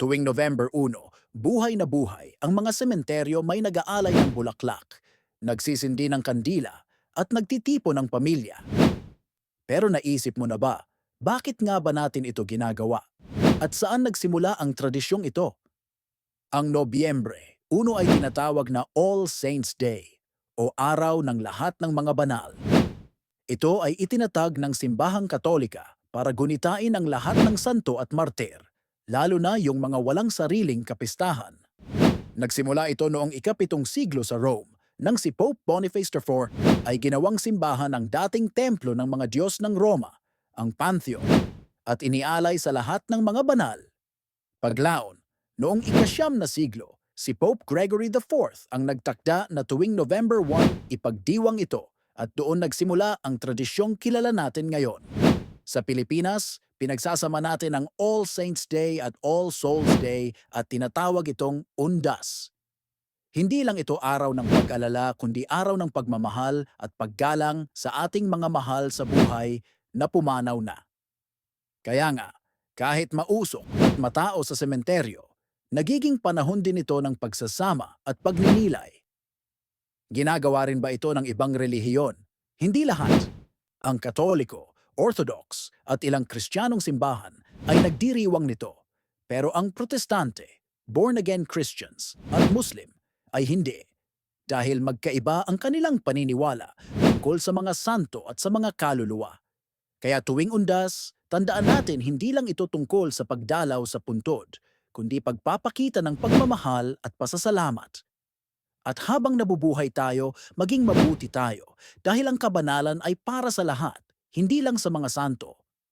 Tuwing November 1, buhay na buhay, ang mga sementeryo may nag-aalay ng bulaklak, nagsisindi ng kandila, at nagtitipo ng pamilya. Pero naisip mo na ba, bakit nga ba natin ito ginagawa? At saan nagsimula ang tradisyong ito? Ang Nobyembre, uno ay tinatawag na All Saints Day o Araw ng Lahat ng Mga Banal. Ito ay itinatag ng simbahang katolika para gunitain ang lahat ng santo at martir, lalo na yung mga walang sariling kapistahan. Nagsimula ito noong ikapitong siglo sa Rome, nang si Pope Boniface IV ay ginawang simbahan ng dating templo ng mga Diyos ng Roma, ang Pantheon, at inialay sa lahat ng mga banal. Paglaon, noong ikasyam na siglo, si Pope Gregory IV ang nagtakda na tuwing November 1 ipagdiwang ito at doon nagsimula ang tradisyong kilala natin ngayon. Sa Pilipinas, pinagsasama natin ang All Saints Day at All Souls Day at tinatawag itong Undas. Hindi lang ito araw ng pag-alala kundi araw ng pagmamahal at paggalang sa ating mga mahal sa buhay na pumanaw na. Kaya nga, kahit mausok at matao sa sementeryo, nagiging panahon din ito ng pagsasama at pagninilay. Ginagawa rin ba ito ng ibang relihiyon? Hindi lahat. Ang Katoliko, Orthodox at ilang Kristiyanong simbahan ay nagdiriwang nito. Pero ang Protestante, born-again Christians at Muslim ay hindi. Dahil magkaiba ang kanilang paniniwala tungkol sa mga santo at sa mga kaluluwa. Kaya tuwing undas, tandaan natin hindi lang ito tungkol sa pagdalaw sa puntod, kundi pagpapakita ng pagmamahal at pasasalamat. At habang nabubuhay tayo, maging mabuti tayo dahil ang kabanalan ay para sa lahat, hindi lang sa mga santo.